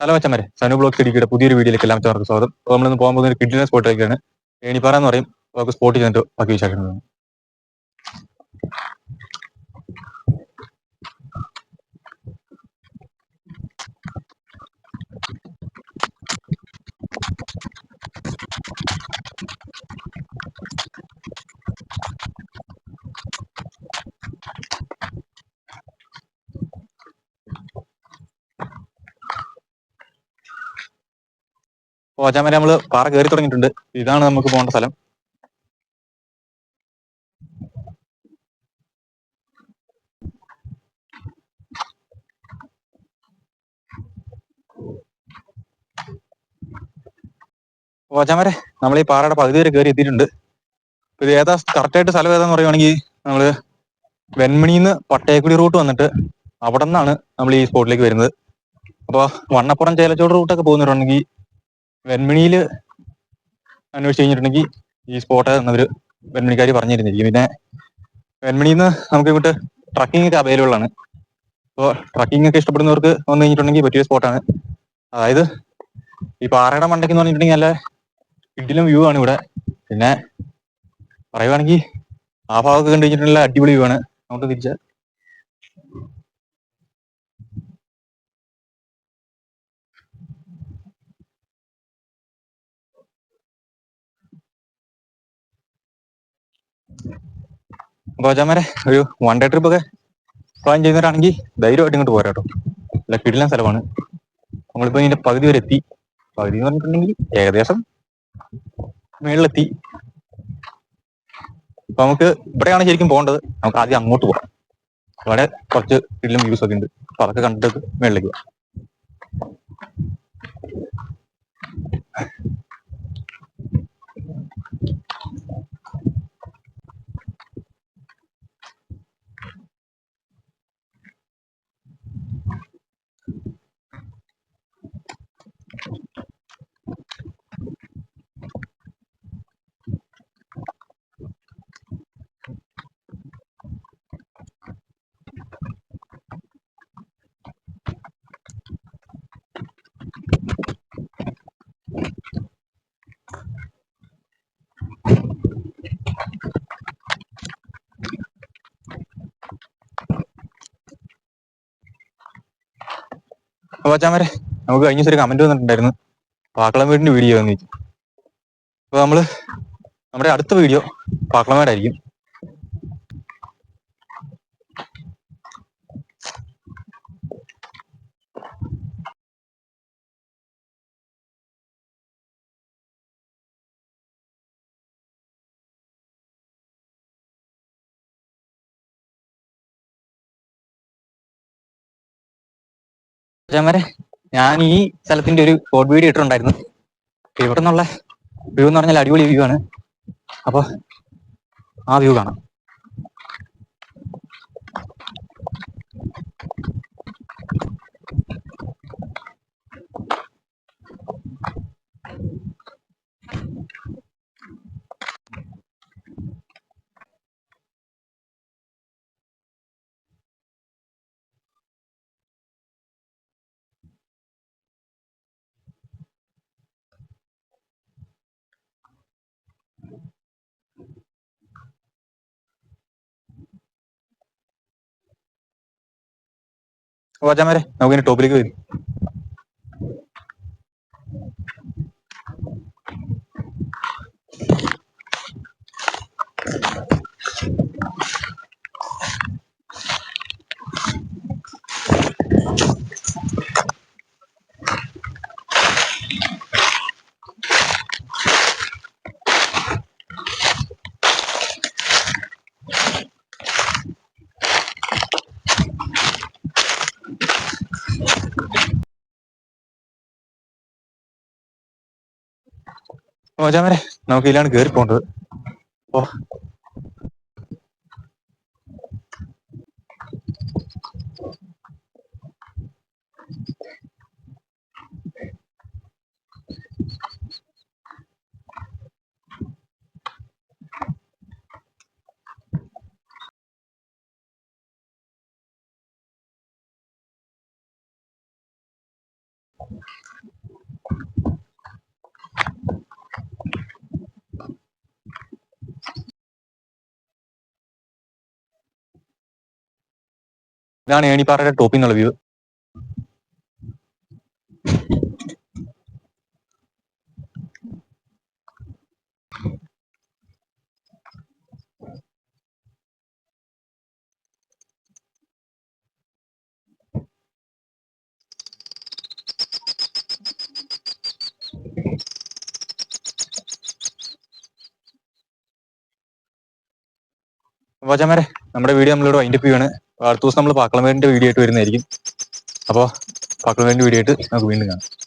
Hello അച്ഛന്മാരെ Sanu block ഇടിക്കിയുടെ പുതിയൊരു വീഡിയോയിലേക്ക് എല്ലാം ചേർക്ക് സ്വാഗതം. അപ്പോൾ നമ്മളിന്ന് പോകാൻ പോകുന്ന ഒരു കിഡിലെ സ്പോട്ടിലേക്കാണ് ഏണിപ്പാറ എന്ന് പറയും നമുക്ക് സ്പോട്ടിൽ ചെന്നിട്ട് ബാക്കി വിശേഷങ്ങൾ അപ്പോൾ നമ്മൾ പാറ കയറി തുടങ്ങിയിട്ടുണ്ട്. ഇതാണ് നമുക്ക് പോകേണ്ട സ്ഥലം. അപ്പോൾ നമ്മൾ ഈ പാറയുടെ പകുതി വരെ കയറി എത്തിയിട്ടുണ്ട്. ഇത് ഏതാ കറക്റ്റ് ആയിട്ട് സ്ഥലം ഏതാന്ന് പറയുവാണെങ്കിൽ നമ്മൾ വെൺമണിന്ന് പട്ടയക്കുടി റൂട്ട് വന്നിട്ട് അവിടെ നിന്നാണ് നമ്മൾ ഈ സ്പോട്ടിലേക്ക് വരുന്നത്. അപ്പോൾ വണ്ണപ്പുറം ചേലച്ചോട് റൂട്ടൊക്കെ പോകുന്നവരുണ്ടെങ്കിൽ വെൺമണിയിൽ അന്വേഷിച്ച് കഴിഞ്ഞിട്ടുണ്ടെങ്കിൽ ഈ സ്പോട്ട് എന്നവർ വെൺമണിക്കാർ പറഞ്ഞിരുന്നിരിക്കും. പിന്നെ വെൺമണിയിൽ നിന്ന് നമുക്ക് ഇങ്ങോട്ട് ട്രക്കിംഗ് ഒക്കെ അവൈലബിൾ ആണ്. അപ്പോൾ ട്രക്കിംഗ് ഒക്കെ ഇഷ്ടപ്പെടുന്നവർക്ക് വന്നു കഴിഞ്ഞിട്ടുണ്ടെങ്കിൽ പറ്റിയ സ്പോട്ടാണ് അതായത് ഈ പാറയുടെ മണ്ടയ്ക്ക് എന്ന് പറഞ്ഞിട്ടുണ്ടെങ്കിൽ നല്ല ഇഡിലും വ്യൂ ആണ് ഇവിടെ. പിന്നെ പറയുവാണെങ്കിൽ ആ ഭാഗമൊക്കെ കണ്ടു കഴിഞ്ഞിട്ടുള്ള അടിപൊളി വ്യൂ ആണ്. അങ്ങോട്ട് തിരിച്ച അപ്പൊ അജാമരെ ഒരു വൺ ഡേ ട്രിപ്പ് ഒക്കെ പ്ലാൻ ചെയ്യുന്നവരാണെങ്കിൽ ധൈര്യമായിട്ട് ഇങ്ങോട്ട് പോരാ കേട്ടോ അല്ല കിടിലൻ സ്ഥലമാണ്. നമ്മളിപ്പോ ഇതിന്റെ പകുതി വരെ എത്തി. പകുതി എന്ന് പറഞ്ഞിട്ടുണ്ടെങ്കിൽ ഏകദേശം മേളിലെത്തി. അപ്പൊ നമുക്ക് ഇവിടെയാണ് ശരിക്കും പോകേണ്ടത്. നമുക്ക് ആദ്യം അങ്ങോട്ട് പോകാം. അവിടെ കുറച്ച് കിടിലും വ്യൂസ് ഒക്കെ ഉണ്ട്. അപ്പൊ അതൊക്കെ കണ്ടിട്ട് മേളിലേക്ക് പോകാം അപ്പൊ അച്ഛാമരെ നമുക്ക് കഴിഞ്ഞ ദിവസം ഒരു കമന്റ് വന്നിട്ടുണ്ടായിരുന്നു. പാക്കളം വീടിന്റെ വീഡിയോ എന്ന് ചോദിച്ചു. അപ്പൊ നമ്മൾ നമ്മുടെ അടുത്ത വീഡിയോ പാക്കളമേടായിരിക്കും അച്ഛാമരെ ഞാൻ ഈ സ്ഥലത്തിന്റെ ഒരു ഷോർട്ട് വീഡിയോ ഇട്ടിട്ടുണ്ടായിരുന്നു. ഇവിടെ നിന്നുള്ള വ്യൂ എന്ന് പറഞ്ഞാൽ അടിപൊളി വ്യൂ ആണ്. അപ്പോൾ ആ വ്യൂ കാണാം. അപ്പൊ അച്ഛാമരെ നമുക്ക് ഇനി ടോപ്പിലേക്ക് വരും. മജാമരെ നമുക്ക് ഇതിലാണ് കയറി പോകേണ്ടത് ഓ ഇതാണ് ഏണിപ്പാറയുടെ ടോപ്പിൽ നിന്നുള്ള വ്യൂ വചമരെ നമ്മുടെ വീഡിയോ നമ്മളിവിടെ വൈൻഡപ്പ് ചെയ്യുകയാണ് അടുത്ത ദിവസം നമ്മൾ പാക്കളമേടിന്റെ വീഡിയോ ആയിട്ട് വരുന്നതായിരിക്കും. അപ്പോൾ പാക്കളമേടിന്റെ വീഡിയോ ആയിട്ട് നമുക്ക് വീണ്ടും കാണാം.